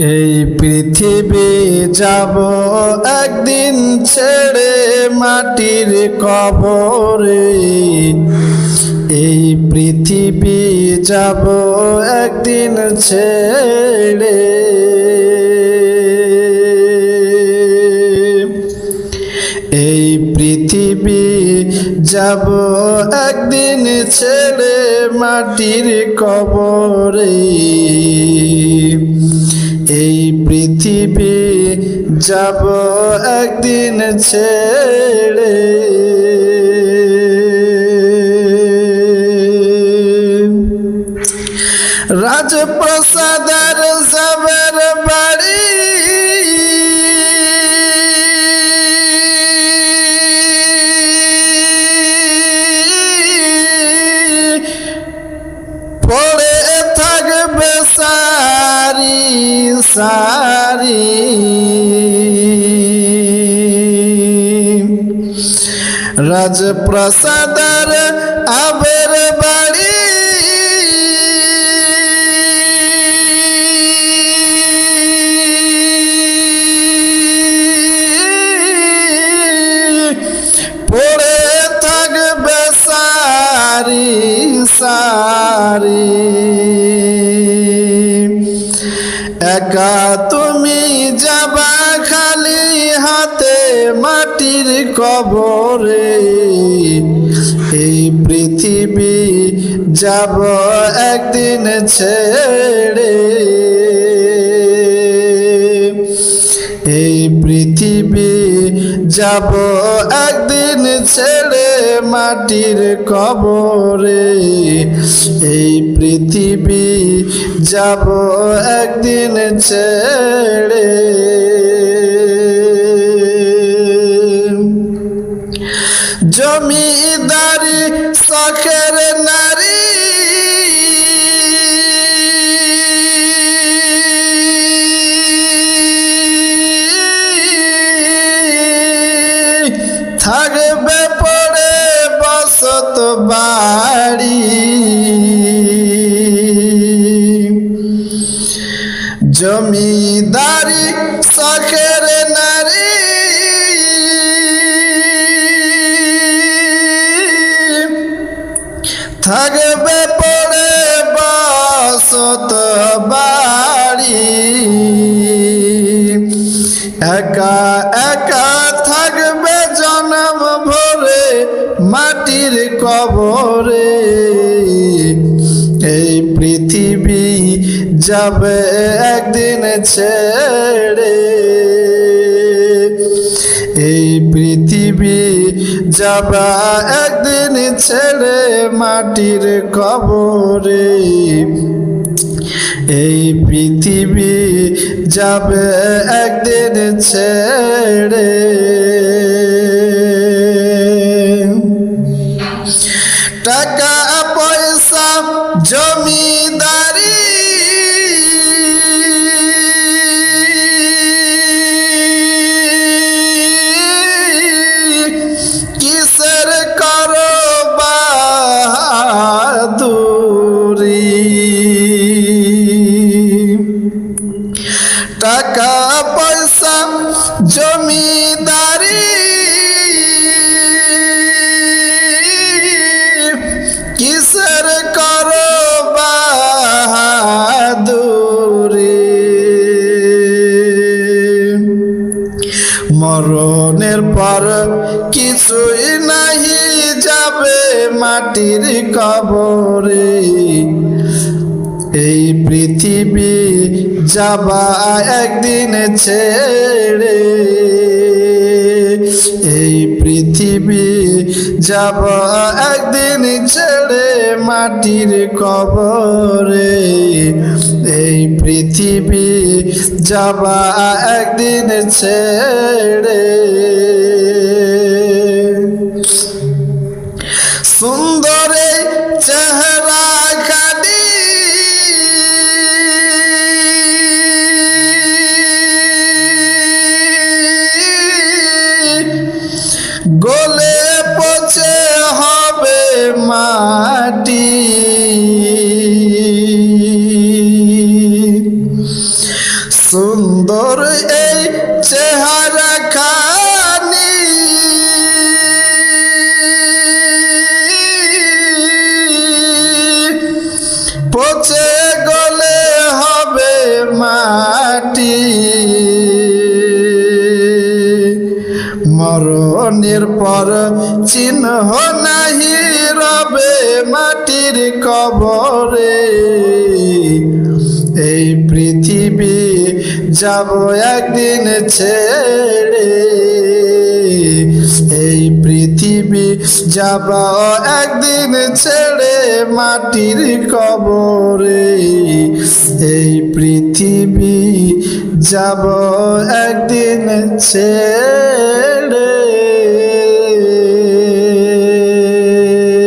এই পৃথিবী যাব একদিন ছেড়ে মাটির কবরে। এই পৃথিবী যাব একদিন ছেড়ে। এই পৃথিবী যাব একদিন ছেড়ে মাটির কবরে। এই পৃথিবী যাব একদিন ছেড়ে। রাজপ্রসাদের সারি। রাজপ্রসাদের আবের বাড়ি। পড়ে থাকবে সারি সারি। একা তুমি যাবা খালি হাতে মাটির কবরে। এই পৃথিবী যাব একদিন ছেড়ে। যাব একদিন ছেড়ে মাটির কবরে। এই পৃথিবী যাব একদিন ছেড়ে বাড়ি। জমিদারি শখের নারী। থাকবে পড়ে বসত বাড়ি। একা পৃথিবী যাবে একদিন ছেড়ে। এই পৃথিবী যাবা একদিন ছেড়ে মাটির কবরে। এই পৃথিবী যাবে একদিন ছেড়ে। মরণের পর কিছুই নাহি যাবে মাটির কবরে। এই পৃথিবী যাবা একদিন ছেড়ে। এই পৃথিবী যাব একদিন ছেড়ে মাটির কবরে। এই পৃথিবী যাবা একদিন ছেড়ে মাটি। সুন্দর এই চেহারা খানি। পচে গলে হবে মাটি। মরণের পর চিহ্ন নাহি। রবে মাটির কবরে। এই পৃথিবী যাব একদিন ছেড়ে। এই পৃথিবী যাব একদিন ছেড়ে মাটির কবরে। এই পৃথিবী যাব একদিন ছেড়ে।